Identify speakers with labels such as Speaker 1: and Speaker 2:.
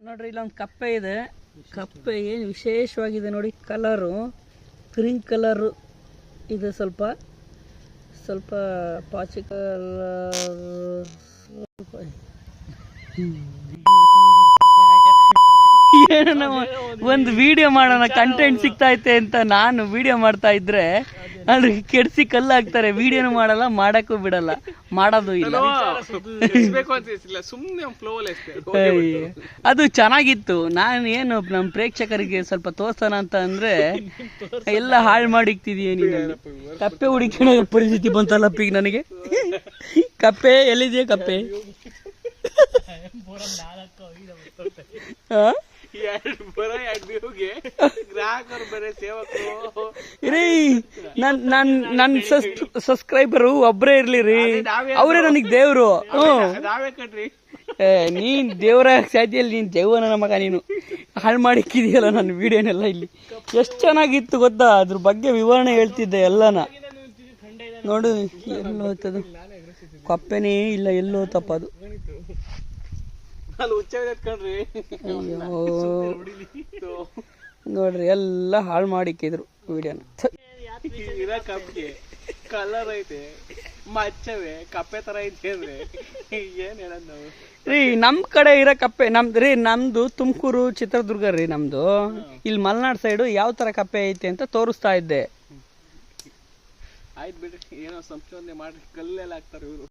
Speaker 1: ನೋಡ್ರಿ ಇಲ್ಲೊಂದು ಕಪ್ಪೆ ಇದೆ. ಕಪ್ಪೆ ಏನು ವಿಶೇಷವಾಗಿದೆ ನೋಡಿ ಕಲರು. ಗ್ರೀನ್ ಕಲರು ಇದೆ ಸ್ವಲ್ಪ. ಸ್ವಲ್ಪ ಪಾಚಿ ಏನೋ ಒಂದು ವಿಡಿಯೋ ಮಾಡೋಣ ಕಂಟೆಂಟ್ ಸಿಗ್ತಾ ಐತೆ ಅಂತ ನಾನು ವಿಡಿಯೋ ಮಾಡ್ತಾ ಇದ್ರೆ ಅಲ್ಲಿ ಕೆಡ್ಸಿ ಕಲ್ಲು ಹಾಕ್ತಾರೆ ವಿಡಿಯೋನು ಮಾಡಲ್ಲ ಮಾಡಕ್ಕೂ ಬಿಡಲ್ಲ. ಮಾಡೋದು ಇಲ್ಲ. ಅದು ಚೆನ್ನಾಗಿತ್ತು. ನಾನು ಏನು ನಮ್ಮ ಪ್ರೇಕ್ಷಕರಿಗೆ ಸ್ವಲ್ಪ ತೋರ್ಸೋಣ ಅಂತ ಅಂದ್ರೆ ಎಲ್ಲ ಹಾಳು ಮಾಡಿಕ್ತಿದೀಯ ನೀನು. ಕಪ್ಪೆ ಹುಡುಕಿನ ಪರಿಸ್ಥಿತಿ ಬಂತಲ್ಲ ಈಗ ನನಗೆ? ಕಪ್ಪೆ ಎಲ್ಲಿದೆಯಾ ಕಪ್ಪೆ? ಆ?
Speaker 2: ಎರಡು ಬರ ಎರಡು ವ್ಯೂಗೆ ಗ್ರಾಹಕರು ಬೇರೆ ಸೇವಕರು.
Speaker 1: ರೀ ನನ್ ನನ್ ನನ್ ಸಬ್ಸ್ಕ್ರೈಬರು ಒಬ್ಬರೇ ಇರ್ಲಿ ರೀ ಅವರೇ ನನಗ್ ದೇವ್ರು. ಹ್ಮ್.
Speaker 2: ನಾವೇ ಕಣ್ರಿ.
Speaker 1: ಏ, ನೀನ್ ದೇವರ ಸಾಧ್ಯ ನೀನ್ ದೇವನ ಮಗ ನೀನು. ಹಾಳು ಮಾಡಿಕ್ಕಿದೆಯಲ್ಲ ನನ್ನ ವಿಡಿಯೋನೆಲ್ಲ ಇಲ್ಲಿ. ಎಷ್ಟು ಚೆನ್ನಾಗಿತ್ತು ಗೊತ್ತಾ? ಅದ್ರ ಬಗ್ಗೆ ವಿವರಣೆ ಹೇಳ್ತಿದ್ದೆ ಎಲ್ಲನ. ನೋಡು ಎಲ್ಲೋ ಕಪ್ಪೆನೇ ಇಲ್ಲ ಎಲ್ಲೋ ತಪ್ಪ ಅದು.
Speaker 2: ಅಲ್ಲಿ ಹುಚ್ಚ ಕಣ್ರಿ
Speaker 1: ನೋಡ್ರಿ ಎಲ್ಲ ಮಾಡಿ ಮಾಡಿಕ್ಕಿದ್ರು ವಿಡಿಯೋನ.
Speaker 2: ಇರ ಕಪ್ಗೆ ಕಲರ್ ಐತೆ ಮಚ್ಚವೆ ಕಪ್ಪೆ ತರ ಐತೆ ಅಂದ್ರೆ ಏನ್ ಹೇಳದ್ ನಾವು?
Speaker 1: ರೀ ನಮ್ ಕಡೆ ಇರೋ ಕಪ್ಪೆ ನಮ್ದು ರೀ ನಮ್ದು ತುಮಕೂರು ಚಿತ್ರದುರ್ಗ ರೀ ನಮ್ದು. ಇಲ್ಲಿ ಮಲ್ನಾಡ್ ಸೈಡು ಯಾವ ತರ ಕಪ್ಪೆ ಐತೆ ಅಂತ ತೋರಿಸ್ತಾ ಇದ್ದೆ.
Speaker 2: ಆಯ್ತು ಬಿಡ್ರಿ ಏನೋ ಸಂಶೋಧನೆ ಮಾಡಿ ಕಲ್ಲೆಲ್ಲ ಹಾಕ್ತಾರೆ ಇವರು.